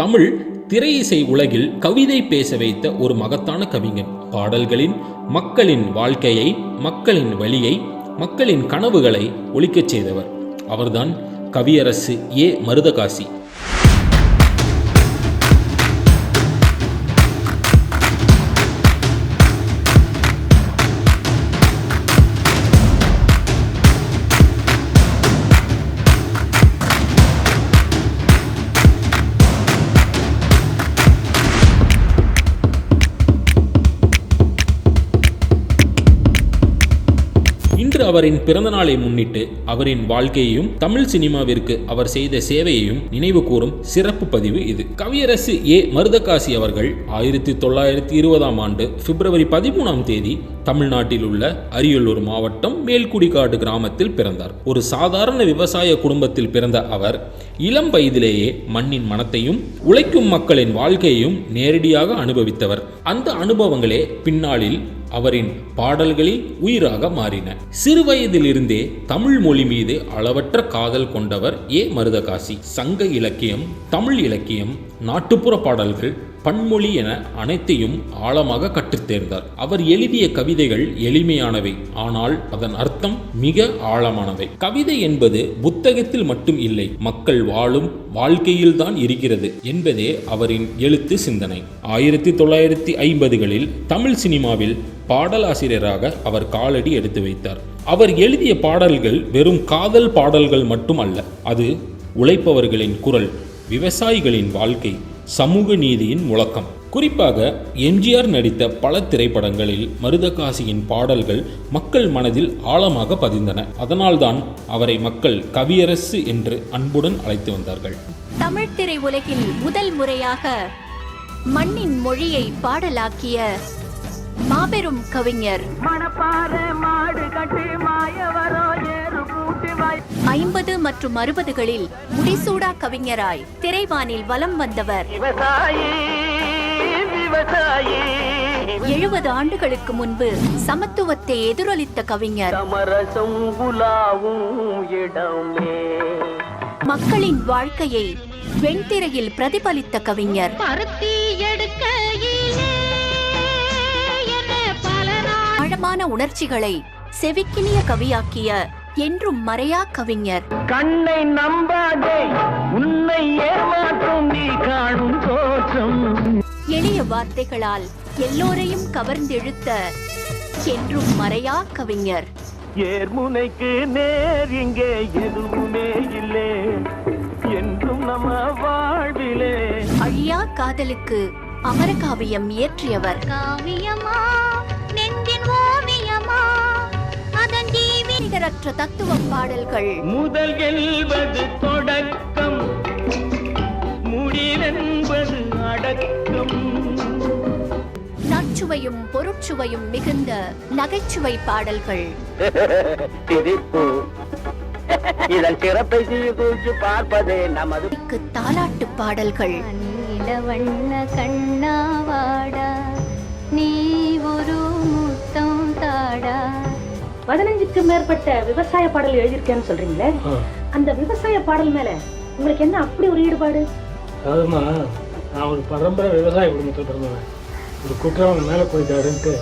தமிழ் திரை இசை உலகில் கவிதை பேச வைத்த ஒரு மகத்தான கவிஞன். பாடல்களின் மக்களின் வாழ்க்கையை மக்களின் வழியை மக்களின் கனவுகளை ஒழிக்கச் செய்தவர். அவர்தான் கவியரசு ஏ. மருதகாசி. இன்று அவரின் பிறந்தநாளை முன்னிட்டு அவரின் வாழ்க்கையையும் தமிழ் சினிமாவிற்கு அவர் செய்த சேவையையும் நினைவு கூறும் சிறப்பு பதிவு இது. கவியரசு ஏ. மருதகாசி அவர்கள் ஆயிரத்தி தொள்ளாயிரத்தி இருபதாம் ஆண்டு பிப்ரவரி பதிமூணாம் தேதி தமிழ்நாட்டில் உள்ள அரியலூர் மாவட்டம் மேல்குடிக்காடு கிராமத்தில் பிறந்தார். ஒரு சாதாரண விவசாய குடும்பத்தில் பிறந்த அவர் இளம் வயதிலேயே மண்ணின் மனத்தையும் உழைக்கும் மக்களின் வாழ்க்கையையும் நேரடியாக அனுபவித்தவர். அந்த அனுபவங்களே பின்னாளில் அவரின் பாடல்களில் உயிராக மாறின. சிறுவயதிலிருந்தே தமிழ் மொழி மீது அளவற்ற காதல் கொண்டவர் ஏ. மருதகாசி. சங்க இலக்கியம் தமிழ் இலக்கியம் நாட்டுப்புற பாடல்கள் பன்மொழி என அனைத்தையும் ஆழமாக கற்றுத்தேர்ந்தார் அவர் எழுதிய கவிதைகள் எளிமையானவை ஆனால் அதன் அர்த்தம் மிக ஆழமானவை. கவிதை என்பது புத்தகத்தில் மட்டும் இல்லை மக்கள் வாழும் வாழ்க்கையில்தான் இருக்கிறது என்பதே அவரின் எழுத்து சிந்தனை. ஆயிரத்தி தொள்ளாயிரத்தி ஐம்பதுகளில் தமிழ் சினிமாவில் பாடலாசிரியராக அவர் காலடி எடுத்து வைத்தார். அவர் எழுதிய பாடல்கள் வெறும் காதல் பாடல்கள் மட்டும் அல்ல அது உழைப்பவர்களின் குரல் விவசாயிகளின் வாழ்க்கை சமூக நீதியின் முழக்கம். குறிப்பாக எம்ஜிஆர் நடித்த பல திரைப்படங்களில் மருதகாசியின் பாடல்கள் மக்கள் மனதில் ஆழமாக பதிந்தன. அதனால்தான் அவரை மக்கள் கவியரசு என்று அன்புடன் அழைத்து வந்தார்கள். தமிழ் திரை உலகில் முதல் முறையாக மண்ணின் மொழியை பாடலாக்கிய மாபெரும் கவிஞர். மணப்பாறை மாடு கட்டி மாயவரோ ஏறு பூட்டி வாய் ஐம்பது மற்றும் அறுபதுகளில் முடிசூடா கவிஞராய் திரைவானில் வலம் வந்தவர். விவசாயி விவசாயி. எழுபது ஆண்டுகளுக்கு முன்பு சமத்துவத்தை எதிரொலித்த கவிஞர். மக்களின் வாழ்க்கையை வெண்திரையில் பிரதிபலித்த கவிஞர். ஆழமான உணர்ச்சிகளை செவிக்கினிய கவியாக்கிய என்றும் மறையா கவிஞர். கண்ணை நம்பாதே உன்னை ஏமாற்றும் நீ காணும் தோற்றம். எளிய வார்த்தைகளால் எல்லோரையும் கவர்ந்தெழுத்த என்றும் மறையா கவிஞர். ஏர்முனைக்கு நேர் இங்கே எதுவுமே இல்லை என்றும் நம்ம வாழ்விலே. அழியா காதலுக்கு அமரகாவியம் இயற்றியவர். காவியமா? நிகரற்ற தத்துவ பாடல்கள். முதல் என்பது தொடக்கம் முடிவென்பது அடக்கம். நச்சுவையும் பொருட்சுவையும் மிகுந்த நகைச்சுவை பாடல்கள். இதன் சிறப்பை சீர்தூக்கி பார்ப்பதே நமது தாலாட்டு பாடல்கள். நீலவண்ண கண்ணாவாடா நீ ஒரு பதினஞ்சுக்கு மேற்பட்ட விவசாய பாடல் எழுதியிருக்கேன்னு சொல்றீங்களே அந்த விவசாய பாடல் மேல உங்களுக்கு என்ன அப்படி ஒரு ஈடுபாடு? அதாவதுமா நான் ஒரு பரம்பரை விவசாய குடும்பத்தில் பிறந்தவன். ஒரு குற்றம் மேலே போயிட்டாருன்ட்டு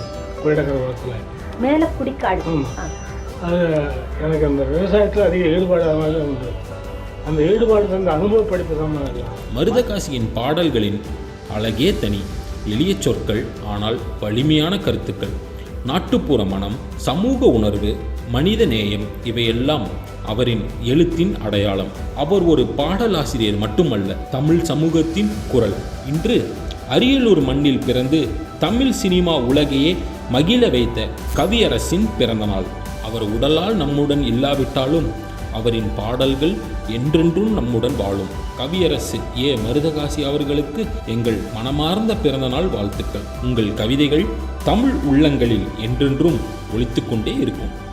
கொள்ளிடக்கிற உலகத்தில் மேல குடிக்காடு அது எனக்கு அந்த விவசாயத்தில் அதிக ஈடுபாடாக உண்டு. அந்த ஈடுபாடு தந்த அனுபவ படிப்பு தான் மருதகாசியின் பாடல்களின் அழகே தனி. எளிய சொற்கள் ஆனால் வலிமையான கருத்துக்கள். நாட்டுப்புற மனம் சமூக உணர்வு மனித நேயம் இவையெல்லாம் அவரின் எழுத்தின் அடையாளம். அவர் ஒரு பாடலாசிரியர் மட்டுமல்ல தமிழ் சமூகத்தின் குரல். இன்று அரியலூர் மண்ணில் பிறந்து தமிழ் சினிமா உலகையே மகிழ வைத்த கவியரசின் பிறந்தநாள். அவர் உடலால் நம்முடன் இல்லாவிட்டாலும் அவரின் பாடல்கள் என்றென்றும் நம்முடன் வாழும். கவியரசு ஏ. மருதகாசி அவர்களுக்கு எங்கள் மனமார்ந்த பிறந்தநாள் வாழ்த்துக்கள். உங்கள் கவிதைகள் தமிழ் உள்ளங்களில் என்றென்றும் ஒலித்துக்கொண்டே இருக்கும்.